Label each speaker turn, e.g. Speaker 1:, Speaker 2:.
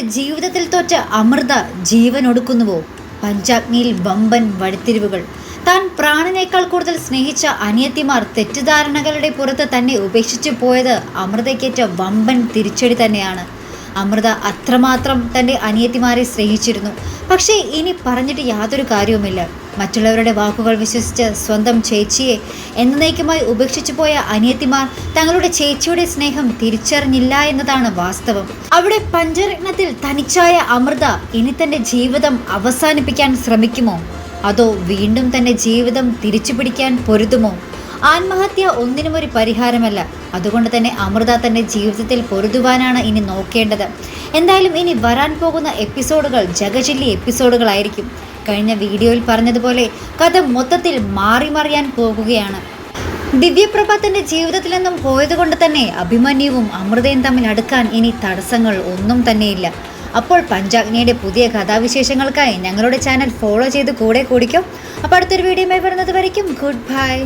Speaker 1: ജീവിതത്തിൽ തോറ്റ അമൃത ജീവൻ ഒടുക്കുന്നുവോ പഞ്ചാഗ്നിയിൽ വമ്പൻ വഴിത്തിരിവുകൾ. താൻ പ്രാണനേക്കാൾ കൂടുതൽ സ്നേഹിച്ച അനിയത്തിമാർ തെറ്റിദ്ധാരണകളുടെ പുറത്ത് തന്നെ ഉപേക്ഷിച്ചു പോയത് അമൃതയ്ക്കേറ്റ വമ്പൻ തിരിച്ചടി തന്നെയാണ്. അമൃത അത്രമാത്രം തന്റെ അനിയത്തിമാരെ സ്നേഹിച്ചിരുന്നു. പക്ഷേ ഇനി പറഞ്ഞിട്ട് യാതൊരു കാര്യവുമില്ല. മറ്റുള്ളവരുടെ വാക്കുകൾ വിശ്വസിച്ച് സ്വന്തം ചേച്ചിയെ എന്നേക്കുമായി ഉപേക്ഷിച്ചു പോയ അനിയത്തിമാർ തങ്ങളുടെ ചേച്ചിയുടെ സ്നേഹം തിരിച്ചറിഞ്ഞില്ല എന്നതാണ് വാസ്തവം. അവിടെ പഞ്ചരത്നത്തിൽ തനിച്ചായ അമൃത ഇനി തന്റെ ജീവിതം അവസാനിപ്പിക്കാൻ ശ്രമിക്കുമോ? അതോ വീണ്ടും തന്റെ ജീവിതം തിരിച്ചു പിടിക്കാൻ പൊരുതുമോ? ആത്മഹത്യ ഒന്നിനും ഒരു പരിഹാരമല്ല. അതുകൊണ്ട് തന്നെ അമൃത തന്റെ ജീവിതത്തിൽ പൊരുതുവാനാണ് ഇനി നോക്കേണ്ടത്. എന്തായാലും ഇനി വരാൻ പോകുന്ന എപ്പിസോഡുകൾ ജഗജില്ലി എപ്പിസോഡുകളായിരിക്കും. കഴിഞ്ഞ വീഡിയോയിൽ പറഞ്ഞതുപോലെ കഥ മൊത്തത്തിൽ മാറി മറിയാൻ പോകുകയാണ്. ദിവ്യപ്രഭ തന്റെ ജീവിതത്തിൽ നിന്നും പോയതുകൊണ്ട് തന്നെ അഭിമന്യുവും അമൃതയും തമ്മിൽ അടുക്കാൻ ഇനി തടസ്സങ്ങൾ ഒന്നും തന്നെയില്ല. അപ്പോൾ പഞ്ചാഗ്നിയുടെ പുതിയ കഥാവിശേഷങ്ങൾക്കായി ഞങ്ങളുടെ ചാനൽ ഫോളോ ചെയ്ത് കൂടെ കൂടിക്കും. അപ്പോൾ അടുത്തൊരു വീഡിയോയുമായി വരുന്നത് വരയ്ക്കും. Good bye.